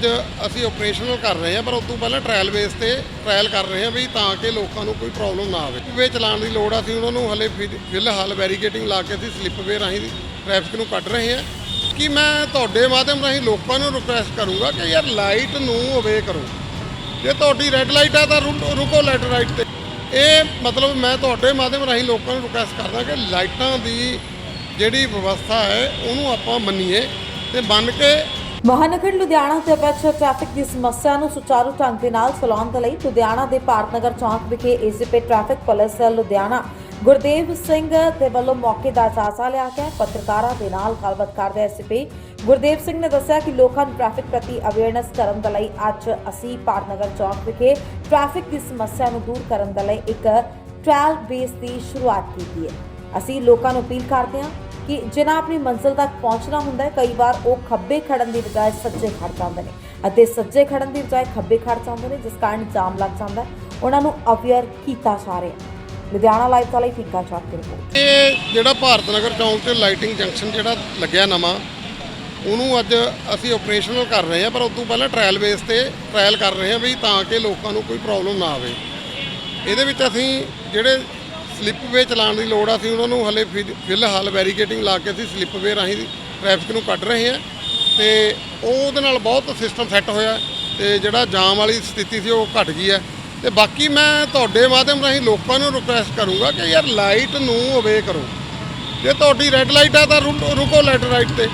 ਅੱਜ ਅਸੀਂ ਆਪਰੇਸ਼ਨਲ ਕਰ ਰਹੇ ਹਾਂ, ਪਰ ਉਸ ਤੋਂ ਪਹਿਲਾਂ ਟ੍ਰਾਇਲ ਬੇਸ ਤੇ ਟ੍ਰਾਇਲ ਕਰ ਰਹੇ ਹਾਂ ਵੀ ਤਾਂ ਕਿ ਲੋਕਾਂ ਨੂੰ ਕੋਈ ਪ੍ਰੋਬਲਮ ਨਾ ਆਵੇ। ਵੇ ਚਲਾਉਣ ਦੀ ਲੋੜ ਆ, ਅਸੀਂ ਉਹਨਾਂ ਨੂੰ ਹਲੇ ਫਿ- ਫਿਲਹਾਲ ਬੈਰੀਕੇਟਿੰਗ ਲਾ ਕੇ ਅਸੀਂ ਸਲਿੱਪਵੇ ਰਾਹੀਂ ਟ੍ਰੈਫਿਕ ਨੂੰ ਕੱਢ ਰਹੇ ਹਾਂ। ਕਿ ਮੈਂ ਤੁਹਾਡੇ ਮਾਧਿਅਮ ਰਾਹੀਂ ਲੋਕਾਂ ਨੂੰ ਰਿਕੁਐਸਟ ਕਰੂੰਗਾ ਕਿ ਯਾਰ ਲਾਈਟ ਨੂੰ ਅਵੇ ਕਰੋ। ਜੇ ਤੁਹਾਡੀ ਰੈੱਡ ਲਾਈਟ ਆ ਤਾਂ ਰੁ- ਰੁਕੋ ਲੈਟ ਰਾਈਟ ਤੇ। ਇਹ ਮਤਲਬ ਮੈਂ ਤੁਹਾਡੇ ਮਾਧਿਅਮ ਰਾਹੀਂ ਲੋਕਾਂ ਨੂੰ ਰਿਕੁਐਸਟ ਕਰਦਾ ਕਿ ਲਾਈਟਾਂ ਦੀ ਜਿਹੜੀ ਵਿਵਸਥਾ ਹੈ, ਉਹਨੂੰ ਆਪਾਂ ਮੰਨੀਏ ਤੇ ਮੰਨ ਕੇ ਮਹਾਨਗਰ ਲੁਧਿਆਣਾ ਦੇ ਵਿੱਚ ਟ੍ਰੈਫਿਕ ਦੀ ਸਮੱਸਿਆ ਨੂੰ ਸੁਚਾਰੂ ਢੰਗ ਦੇ ਨਾਲ ਚਲਾਉਣ ਦੇ ਲਈ ਲੁਧਿਆਣਾ ਦੇ ਭਾਰਤ ਨਗਰ ਚੌਂਕ ਵਿਖੇ ACP traffic police Ludhiana. Gurdev Singh ਦੇ ਵੱਲੋਂ ਮੌਕੇ ਦਾ ਜਾਇਜ਼ਾ ਲਿਆ ਗਿਆ। ਪੱਤਰਕਾਰਾਂ ਦੇ ਨਾਲ ਗੱਲਬਾਤ ਕਰਦੇ ਏਸੀਪੀ ਗੁਰਦੇਵ ਸਿੰਘ ਨੇ ਦੱਸਿਆ ਕਿ ਲੋਕਾਂ ਨੂੰ ਟ੍ਰੈਫਿਕ ਪ੍ਰਤੀ ਅਵੇਅਰਨੈਸ ਕਰਨ ਦੇ ਲਈ ਅੱਜ ਅਸੀਂ ਭਾਰਤਨਗਰ ਚੌਂਕ ਵਿਖੇ ਟ੍ਰੈਫਿਕ ਦੀ ਸਮੱਸਿਆ ਨੂੰ ਦੂਰ ਕਰਨ ਦੇ ਲਈ ਇੱਕ ਟ੍ਰਾਇਲ ਬੇਸ ਦੀ ਸ਼ੁਰੂਆਤ ਕੀਤੀ ਹੈ। ਅਸੀਂ ਲੋਕਾਂ ਨੂੰ ਅਪੀਲ ਕਰਦੇ ਹਾਂ ਕਿ ਜਿਨ੍ਹਾਂ ਆਪਣੀ ਮੰਜ਼ਿਲ ਤੱਕ ਪਹੁੰਚਣਾ ਹੁੰਦਾ ਹੈ, ਕਈ ਵਾਰ ਉਹ ਖੱਬੇ ਖੜਨ ਦੀ ਬਜਾਏ ਸੱਜੇ ਖੜ ਜਾਂਦੇ ਨੇ ਅਤੇ ਸੱਜੇ ਖੜਨ ਦੀ ਬਜਾਏ ਖੱਬੇ ਖੜ ਜਾਂਦੇ ਨੇ, ਜਿਸ ਕਾਰਨ ਜਾਮ ਲੱਗ ਜਾਂਦਾ ਉਹਨਾਂ ਨੂੰ ਅਵੇਅਰ ਕੀਤਾ ਜਾ ਰਿਹਾ ਲੁਧਿਆਣਾ ਲਾਈਵ ਤੋਂ ਲਈ ਫਿੱਕਾ ਚਾਟ ਦੀ ਰਿਪੋਰਟ। ਇਹ ਜਿਹੜਾ ਭਾਰਤ ਨਗਰ ਚੌਂਕ ਤੇ ਲਾਈਟਿੰਗ ਜੰਕਸ਼ਨ ਜਿਹੜਾ ਲੱਗਿਆ ਨਵਾਂ, ਉਹਨੂੰ ਅੱਜ ਅਸੀਂ ਆਪਰੇਸ਼ਨਲ ਕਰ ਰਹੇ ਹਾਂ, ਪਰ ਉਸ ਤੋਂ ਪਹਿਲਾਂ ਟ੍ਰਾਇਲ ਬੇਸ ਤੇ ਟ੍ਰਾਇਲ ਕਰ ਰਹੇ ਹਾਂ ਵੀ ਤਾਂ ਕਿ ਲੋਕਾਂ ਨੂੰ ਕੋਈ ਪ੍ਰੋਬਲਮ ਨਾ ਆਵੇ। ਇਹਦੇ ਵਿੱਚ ਅਸੀਂ ਜਿਹੜੇ ਸਲਿੱਪਵੇ ਚਲਾਉਣ ਦੀ ਲੋੜ ਆ, ਅਸੀਂ ਉਹਨਾਂ ਨੂੰ ਹਲੇ ਫਿ- ਫਿਲਹਾਲ ਬੈਰੀਕੇਟਿੰਗ ਲਾ ਕੇ ਅਸੀਂ ਸਲਿੱਪਵੇ ਰਾਹੀਂ ਟ੍ਰੈਫਿਕ ਨੂੰ ਕੱਢ ਰਹੇ ਹਾਂ ਤੇ ਉਹਦੇ ਨਾਲ ਬਹੁਤ ਸਿਸਟਮ ਸੈੱਟ ਹੋਇਆ ਤੇ ਜਿਹੜਾ ਜਾਮ ਵਾਲੀ ਸਥਿਤੀ ਸੀ ਉਹ ਘਟ ਗਈ ਹੈ। ਤੇ ਬਾਕੀ ਮੈਂ ਤੁਹਾਡੇ ਮਾਧਿਅਮ ਰਾਹੀਂ ਲੋਕਾਂ ਨੂੰ ਰਿਕੁਐਸਟ ਕਰੂੰਗਾ ਕਿ ਯਾਰ ਲਾਈਟ ਨੂੰ ਅਵੇ ਕਰੋ। ਜੇ ਤੁਹਾਡੀ ਰੈੱਡ ਲਾਈਟ ਆ ਤਾਂ ਰੁ- ਰੁਕੋ ਲੈਟ ਰਾਈਟ ਤੇ।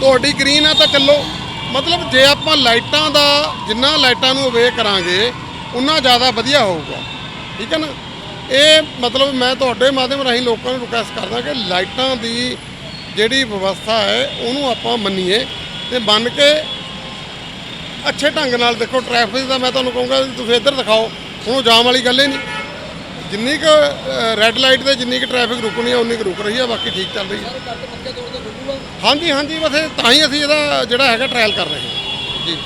ਤੁਹਾਡੀ ਗ੍ਰੀਨ ਆ ਤਾਂ ਚੱਲੋ। ਮਤਲਬ ਜੇ ਆਪਾਂ ਲਾਈਟਾਂ ਦਾ ਜਿੰਨਾ ਲਾਈਟਾਂ ਨੂੰ ਅਵੇ ਕਰਾਂਗੇ, ਉਨਾ ਜ਼ਿਆਦਾ ਵਧੀਆ ਹੋਊਗਾ। ਠੀਕ ਹੈ ਨਾ? ਇਹ ਮਤਲਬ ਮੈਂ ਤੁਹਾਡੇ ਮਾਧਿਅਮ ਰਾਹੀਂ ਲੋਕਾਂ ਨੂੰ ਰਿਕੁਐਸਟ ਕਰਦਾ ਕਿ ਲਾਈਟਾਂ ਦੀ ਜਿਹੜੀ ਵਿਵਸਥਾ ਹੈ ਉਹਨੂੰ ਆਪਾਂ ਮੰਨੀਏ ਤੇ ਮੰਨ ਕੇ ਅੱਛੇ ਢੰਗ ਨਾਲ ਦੇਖੋ ਟ੍ਰੈਫਿਕ ਦਾ ਮੈਂ ਤੁਹਾਨੂੰ ਕਹੂੰਗਾ ਤੁਸੀਂ ਇੱਧਰ ਦਿਖਾਓ ਹੁਣ ਜਾਮ ਵਾਲੀ ਗੱਲ ਹੀ ਨਹੀਂ। ਜਿੰਨੀ ਕੁ ਰੈੱਡ ਲਾਈਟ ਤੇ ਜਿੰਨੀ ਕੁ ਟ੍ਰੈਫਿਕ ਰੁਕਣੀ ਹੈ ਉਨੀ ਕੁ ਰੁਕ ਰਹੀ ਹੈ ਬਾਕੀ ਠੀਕ ਚੱਲ ਰਹੀ ਹੈ ਹਾਂਜੀ ਹਾਂਜੀ ਬਸ ਤਾਂ ਹੀ ਅਸੀਂ ਇਹਦਾ ਜਿਹੜਾ ਹੈਗਾ ਟ੍ਰਾਇਲ ਕਰ ਰਹੇ ਹਾਂ। ਜੀ।